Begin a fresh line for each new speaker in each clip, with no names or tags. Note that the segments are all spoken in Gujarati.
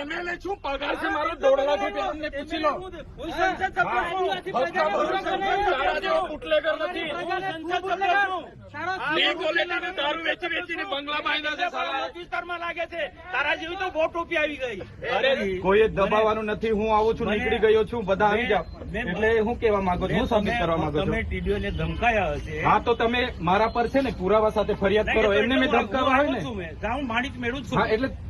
એમએલએ છું પગાર છે મારો દોઢ લાખ રૂપિયા પૂછી લો
હું સંસદ સભ્ય.
જેવો બુટલેગર નથી
હું સંસદ સભ્ય છું.
બે ક્વોલિટીનો દારૂ વેચી વેચીને બંગલા બાંધ્યા છે
સારા વિસ્તારમાં લાગે છે તારા જેવી તો બહુ ટોપી આવી ગઈ
અરે
કોઈ દબાવવાનું નથી હું આવું છું નીકળી ગયો છું બધા આવી જાઓ એટલે હું કેવા માંગુ છું હું સબમિટ કરવા માંગુ
તમે
છું
ટીડીઓને ધમકાયા હશે
હા તો તમે મારા પર છે ને પુરાવા સાથે ફરિયાદ કરો એમને મેં ધમકાવા હોય ને
હું માણિક મેળવું છું
એટલે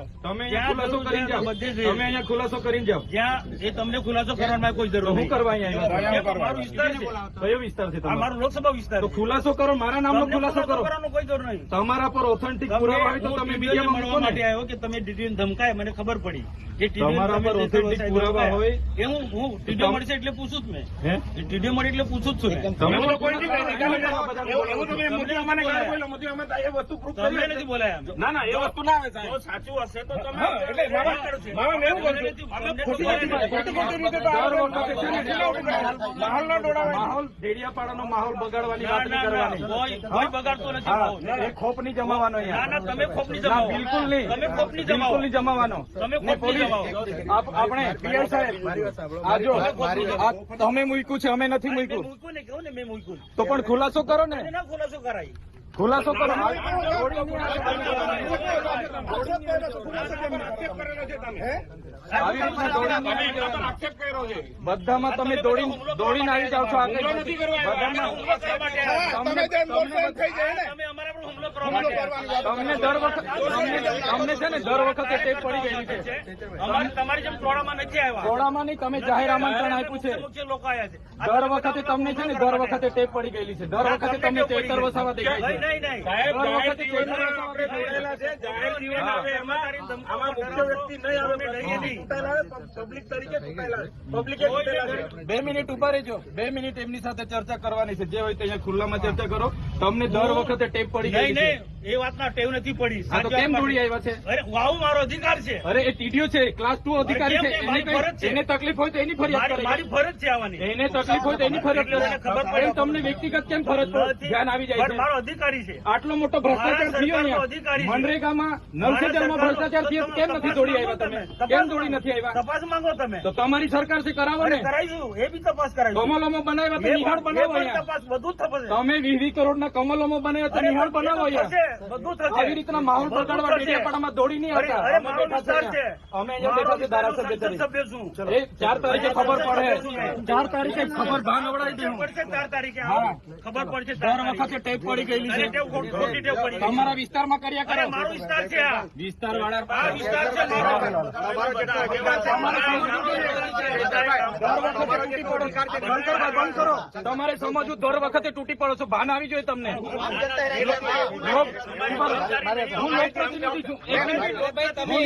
ખુલાસો કરીને જાઓ.
બધે જ.
તમે અહીંયા ખુલાસો કરીને જાઓ.
જ્યાં એ તમને ખુલાસો કરવાની કોઈ જરૂર
હું કરવા અહીંયા આવ્યા?
એ મારો વિસ્તાર છે.
કયો વિસ્તાર છે
આ
તમારો?
મારો લોકસભા વિસ્તાર
ખુલાસો કરો મારા નામનો ખુલાસો કરો.
કોઈ જરૂર નહીં.
તમારા પર ઓથેન્ટિક પુરાવા હોય તો તમે
ટીડીઓને મળવા માટે આવ્યો કે તમે ડીડીઓને ધમકાય મને ખબર પડી. કે
તમારા પર
જે
પુરાવા હોય.
એ હું હું ટીડીઓ મળશે એટલે પૂછું જ મેં. ટીડીઓ મળી એટલે પૂછું જ છું
તમે
નહીં તમે મોદી બોલો. મોદી અમે એ વસ્તુ proof કરી છે.
નથી બોલાયા
ના ના એ વસ્તુ ના આવે સાહેબ.
સાચું હશે તો તમે
એટલે મામા- મામા એવું કહું અમે
ખોટી
ખોટી ખોટી
નથી.
રીતે તો
દર
આપણે
વખતે છે ને
ઢીલા ઉડી જાય. માહોલ ના દોડાવાય.
માહોલ ડેડિયાપાડાનો માહોલ બગાડવાની વાત નહીં કરવાની.
કોઈ કોઈ બગાડતો નથી
એ ખોપ નહીં જમાવાનો
ના ના તમે ખોપ
ના,
જમાવો.
બિલકુલ નહીં.
તમે ખોપની
બિલકુલ
જમાવો.
નહીં જમાવાનો.
તમે
ખોપ
ખોપની જમાવો.
આપણે પીએમ સાહેબ આ જો તમે મૂક્યું છે અમે નથી મૂક્યું.
મૂક્યું ને કહું ને મેં મૂક્યું?
તો પણ ખુલાસો કરો ને.
એને ખુલાસો કરાય.
ખુલાસો કરો બધામાં તમે દોડીને દોડીને આવી જાવ છો આગળ બધામાં તમને દર વખત તમને છે ને દર વખતે ટેપ પડી ગયેલી છે.
તમારી જેમ ટોળામાં નથી આવ્યા.
ટોળામાં નહીં તમે જાહેર આમંત્રણ આપ્યું છે.
લોકો આવ્યા છે.
દર વખતે તમને છે ને દર વખતે ટેપ પડી ગયેલી છે. દર વખતે તમને ચેતર વસાવા દેખાય છે. બે મિનિટ ઊભા રહેજો. બે મિનિટ એમની સાથે ચર્ચા કરવાની છે. જે હોય તે અહીંયા ખુલ્લામાં ચર્ચા કરો. તમને દર વખતે ટેપ પડી છે.
નહીં. એ વાતના ટેવ નથી પડી.
તો કેમ દોડી આવ્યા છે?
અરે વાવ મારો અધિકાર છે.
અરે એ ટીડીઓ છે ક્લાસ ટુ અધિકારી છે એને તકલીફ હોય તો એની ફરિયાદ
મારી મારી ફરજ છે આવવાની.
એને તકલીફ હોય તો એની ફરજ
ખબર
કરે
પડે.
તમને વ્યક્તિગત કેમ ફરજ ધ્યાન આવી જાય છે.
મારો અધિકારી છે.
આટલો મોટો ભ્રષ્ટાચાર થયો ને
અધિકારી
મનરેગામાં નલ સે જલમાં
મારા
ભ્રષ્ટાચાર થયો. કેમ નથી દોડી આવ્યા તમે? કેમ દોડી નથી આવ્યા?
તપાસ માંગો તમે?
તો તમારી સરકારથી કરાવો ને.
કરાવીશું. એ બી તપાસ કરાવી
કમલોમાં બનાવ્યા તો નિહાળ બનાવો
તપાસ બધું થશે
તમે વીસ કરોડના કમલોમાં બનાવ્યા તો નિહાળ બનાવો
થશે, બધું થશે.
આવી રીતના માહોલ બગાડવા ડેડિયાપાડામાં દોડી નહીં આવતા અમે બેઠા છે. અમે અહીંયા બેઠા છે ધારાસભ્ય તરીકે
સભ્ય છું.
એ ચાર તારીખે ખબર પડે ચાર તારીખે ખબર ભાન અવડાવી
પડશે ચાર તારીખે ખબર પડશે ચાર
દર વખતે ટેપ પડી ગયેલી છે. તમારા વિસ્તારમાં કર્યા કરે
મારો વિસ્તાર છે
વિસ્તાર વાળા
વિસ્તાર છે મારો.
બંધ કરો તમારે સમજવું દર વખતે તૂટી પડો છો ભાન આવી જોઈએ તમને હું?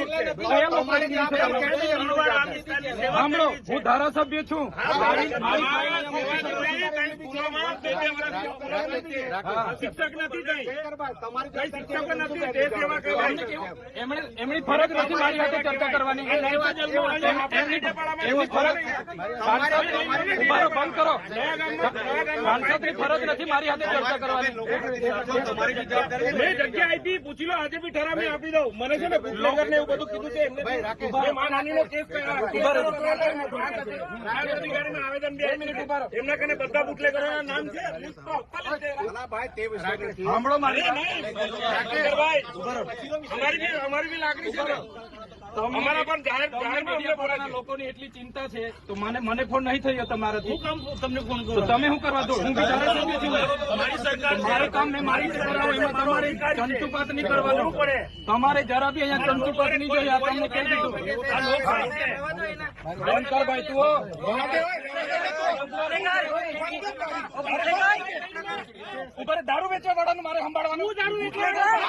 સાંભળો હું ધારાસભ્ય છું
શિક્ષક
એમની ફરજ નથી મારી સાથે ચર્ચા કરવાની એમની ફરજ ઉભારો બંધ કરો સાંસદની ફરજ નથી મારી સાથે ચર્ચા કરવાની
મેં જગ્યા આપી પૂછી લો આજે બી ઠરાવ આપી દઉં. મને છે ને બુટલેગર ને એવું બધું કીધું છે એમને મેં માનહાનિનો કેસ આવેદન બે મિનિટ એમના કને બધા બુટલેગરોના નામ છે. અમારી બી અમારી બી લાગણી છે ને. અમારા પણ જાહેર જાહેર મીડિયા
લોકોની એટલી ચિંતા છે. તો મને મને ફોન નહીં થયો તમારાથી.
હું કામ તમને ફોન કરો.
તમે શું કરવા દો? હું બી ધારાસભ્ય છું.
મારી
કામ મેં મારી રીતે કરાવો. એમાં તમારે ચંતુપાત નહીં કરવાનું
પડે.
તમારે જરા બી અહીંયા ચંતુપાત નહીં જોઈએ આ તમને કહી દીધું. બંધ કર ભાઈ તું ઉપર દારૂ વેચવા વાળાનું મારે સંભાળવાનું. દારૂ વેચવા દારૂ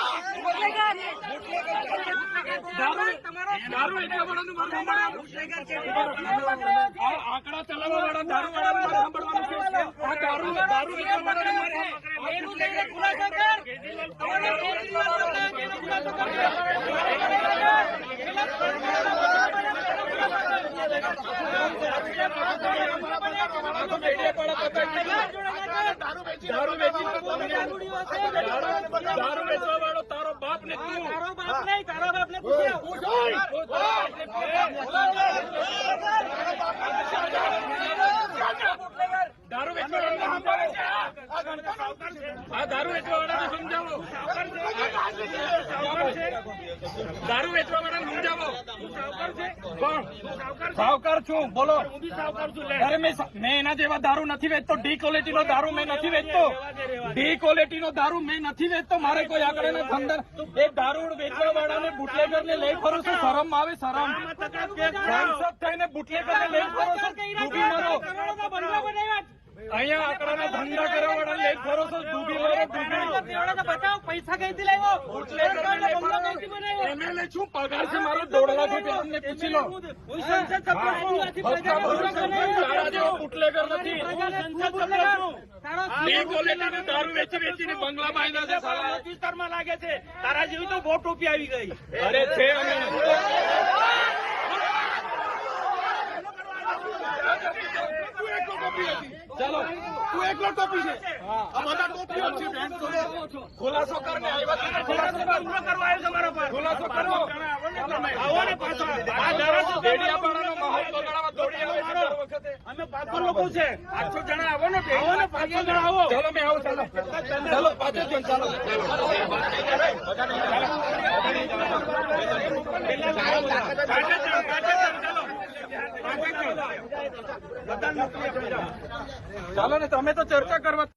દારૂ વેચવા વાળાનું મારે સંભાળવાનું આ આંકડા ચલાવવા વાળા દારૂ
કર
દારૂ વેચી દારૂ વેચવા વાળો તારો બાપ ને તું
તારો બાપ નહીં તારા બાપને પૂછ્યો
દારૂ વેચવા વાળાને સમજાવો આ દારૂ વેચવા વાળાને સમજાવો. દારૂ વેચવા વાળાને સમજાવો. કોણ? સાવકાર છું બોલો. અરે મેં મેં એના જેવા દારૂ નથી વેચતો. ડી ક્વોલિટીનો દારૂ મેં નથી વેચતો. ડી ક્વોલિટીનો દારૂ મેં નથી વેચતો. મારે કોઈ આગળ ધંધા દારૂ વેચવા વાળાને બુટલેગર ને લઈ ફરો છો શરમ આવે શરમ. સાંસદ થઈને બુટલેગર ને લઈ ફરો છો ડૂબી મારો. અહીંયા આંકડાના ધંધા કરવા લઈ ફરો છો ડૂબી મારો ડૂબી
બતાવો પૈસા લાવ્યો કઈથી બનાવ્યો?
એમએલએ શું પગાર છે? મારો દોઢ લાખ રૂપિયા અમને પૂછી લો. બુટલેગર નથી દારૂ વેચી વેચીને બંગલા બાંધ્યા છે
વિસ્તારમાં લાગે છે તારા જેવી તો વોટ ટોપી આવી ગઈ.
અરે છે અમે ચાલો. તું એકલો ટોપી છે. આ બધા ટોપીઓ છે બેન. ખુલાસો કરને આવ્યા ખુલાસો
હુમલો કરવા આવ્યો છે પર
ખુલાસો કરો.
આવો ને પાછા. આ ધારાસભ્ય
દેડિયાપાડાનો માહોલ બગાડવા દોડી આવે વખતે.
અમે પાંચસો લોકો છે.
આઠસો જણા આવો ને
આવો ને પાંચસો જણા આવો.
ચાલો મેં આવું ચાલો. ચાલો પાંચે જણ ચાલો. ચાલો ને તમે તો ચર્ચા કરવા